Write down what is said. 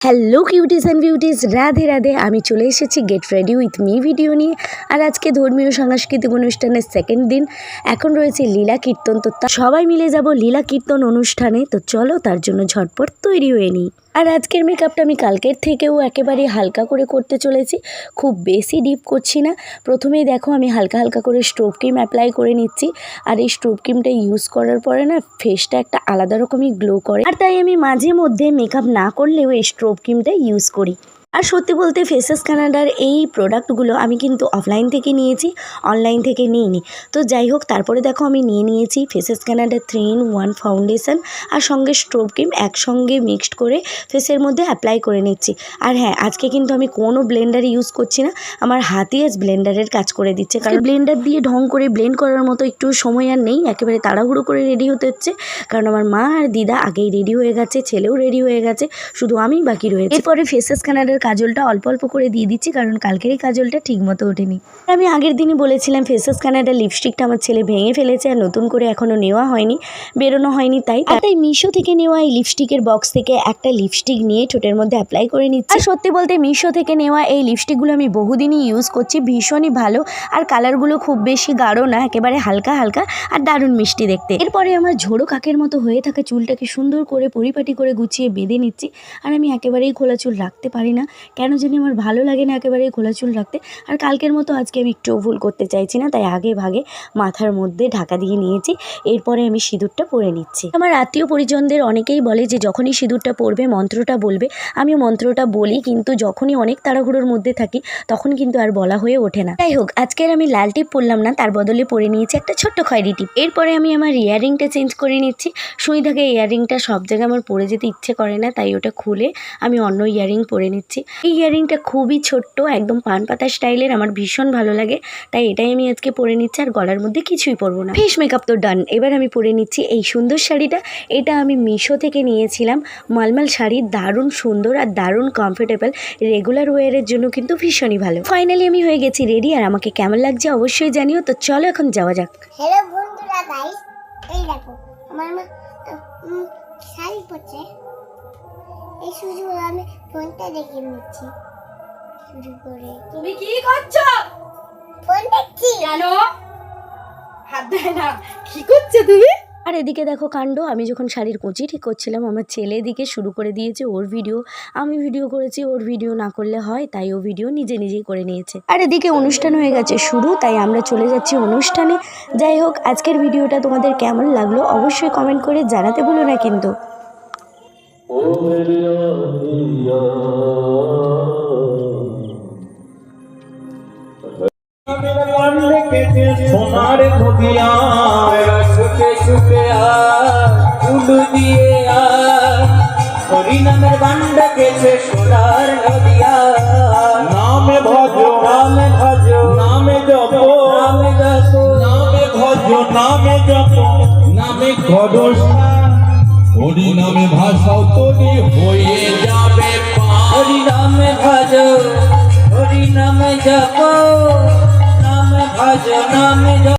Hello cuties and beauties Radhe Radhe, আমি চলে এসেছি get ready with me video নিয়ে। আর আজকে ধর্মীয় সাংস্কৃতিক অনুষ্ঠানের সেকেন্ড দিন। এখন রয়েছে লীলা কীর্তন। তো সবাই মিলে যাব লীলা কীর্তন অনুষ্ঠানে। তো চলো তার জন্য ঝটপট তৈরি হয়ে নিই। আর আজকের মেকআপটা আমি কালকের থেকেও একেবারে হালকা করে করতে চলেছি। খুব বেশি ডিপ করছি না। প্রথমেই দেখো আমি হালকা হালকা করে স্টোভ ক্রিম অ্যাপ্লাই করে নিচ্ছি। আর এই স্টোভ ক্রিমটা ইউজ করার পরে না ফেসটা একটা আলাদা রকমই গ্লো করে। আর তাই আমি মাঝে মধ্যে মেকআপ না করলেও এই স্টোভ ক্রিমটা ইউজ করি। আর সত্যি বলতে ফেসেস কানাডার এই প্রোডাক্টগুলো আমি কিন্তু অফলাইন থেকে নিয়েছি অনলাইন থেকে নিইনি। তো যাই হোক তারপরে দেখো আমি নিয়ে নিয়েছি ফেসেস কানাডার থ্রি ইন ওয়ান ফাউন্ডেশন আর সঙ্গে স্টোভ ক্রিম একসঙ্গে মিক্সড করে ফেসের মধ্যে অ্যাপ্লাই করে নিচ্ছি। আর হ্যাঁ আজকে কিন্তু আমি কোনো ব্লেন্ডার ইউজ করছি না আমার হাতই আজ ব্লেন্ডারের কাজ করে দিচ্ছে। কারণ ব্লেন্ডার দিয়ে ঢং করে ব্লেন্ড করার মতো একটু সময় আর নেই একেবারে তাড়াহুড়ো করে রেডি হতে হচ্ছে। কারণ আমার মা আর দিদা আগেই রেডি হয়ে গেছে ছেলেও রেডি হয়ে গেছে শুধু আমি বাকি রয়েছে। এরপরে ফেসেস কানাডার কাজলটা অল্প অল্প করে দিয়ে দিচ্ছি, কারণ কালকের এই কাজলটা ঠিক মতো ওঠেনি। আমি আগের দিনই বলেছিলাম, ফেসেস কানাডার লিপস্টিকটা আমার ছেলে ভেঙে ফেলেছে আর নতুন করে এখনও নেওয়া হয়নি, বেরোনো হয়নি, তাই তাই মিশো থেকে নেওয়া এই লিপস্টিকের বক্স থেকে একটা লিপস্টিক নিয়ে ঠোঁটের মধ্যে অ্যাপ্লাই করে নিচ্ছি। আর সত্যি বলতে মিশো থেকে নেওয়া এই লিপস্টিকগুলো আমি বহুদিনই ইউজ করছি, ভীষণই ভালো, আর কালারগুলো খুব বেশি গাঢ় না, একেবারে হালকা হালকা আর দারুণ মিষ্টি দেখতে। এরপরে আমার ঝোড়ো কাকের মতো হয়ে থাকা চুলটাকে সুন্দর করে পরিপাটি করে গুছিয়ে বেঁধে নিচ্ছি, আর আমি একেবারেই খোলা চুল রাখতে পারি না। কেন জানি আমার ভালো লাগে না একেবারেই খোলা চুল রাখতে। আর কালকের মতো আজকে আমি একটুও ভুল করতে চাইছি না, তাই আগে ভাগে মাথার মধ্যে ঢাকা দিয়ে নিয়েছি, এরপরে আমি সিঁদুরটা পরে নিচ্ছি। আমার আত্মীয় পরিজনদের অনেকেই বলে যে, যখনই সিঁদুরটা পরবে, মন্ত্রটা বলবে। আমি মন্ত্রটা বলি, কিন্তু যখনই অনেক তাড়াহুড়োর মধ্যে থাকি, তখন কিন্তু আর বলা হয়ে ওঠে না। যাই হোক, আজকের আমি লাল টিপ পরলাম না, তার বদলে পরে নিয়েছি একটা ছোট্ট খয়েরি টিপ। এরপরে আমি আমার ইয়াররিংটা চেঞ্জ করে নিচ্ছি। সুই থাকে ইয়াররিংটা সব জায়গায় আমার পরে যেতে ইচ্ছে করে না, তাই ওটা খুলে আমি অন্য ইয়াররিং পরে নিচ্ছি। এই ইয়াররিংটা খুবই ছোট্ট, একদম পান পাতা স্টাইলের, আমার ভীষণ ভালো লাগে। তাই এটাই আমি আজকে পরে নিচ্ছি, আর গলার মধ্যে কিছুই পরবো না। ফেস মেকআপ তো ডান, এবার আমি পরে নিচ্ছি এই সুন্দর শাড়িটা। এটা আমি মিশো থেকে নিয়েছিলাম। মালমাল শাড়ি, দারুণ সুন্দর আর দারুণ কমফোর্টেবল রেগুলার ওয়ারের জন্য কিন্তু ভীষণই ভালো। ফাইনালি আমি হয়ে গেছি রেডি আর আমাকে কেমন লাগছে অবশ্যই জানিও। তো চলো এখন যাওয়া যাক। এই দেখো, আমার মা শাড়ি পরছে। এই শুধু আমি ফোনটা দেখে নিচ্ছি। শুরু করে। তুমি কি করছ? ফোন দেখছি। কেন? হাত না। কি করছ তুমি? আর এদিকে দেখো কাণ্ড আমি যখন শাড়ির কুচি ঠিক করছিলাম আমার ছেলে এদিকে শুরু করে দিয়েছে ওর ভিডিও আমি ভিডিও করেছি ওর ভিডিও না করলে হয় তাই ও ভিডিও নিজে নিজেই করে নিয়েছে। আর এদিকে অনুষ্ঠান হয়ে গেছে শুরু তাই আমরা চলে যাচ্ছি অনুষ্ঠানে। যাই হোক আজকের ভিডিওটা তোমাদের কেমন লাগল অবশ্যই কমেন্ট করে জানাতে ভুলো না কিন্তু। সোনার নদিয়া সুখে সুখে ফুল দিয়ে হরিনামের বান্ড কেছে সোনার নদিয়া নামে ভজ নামে ভজ নামে জপ নামে জপ নামে ভজ নামে জপ নামে খরচ হরি নামে ভাষাও তুমি হয়ে যাবে হরি নামে ভাজ, হরি নামে জপ, নামে ভাজ, নামে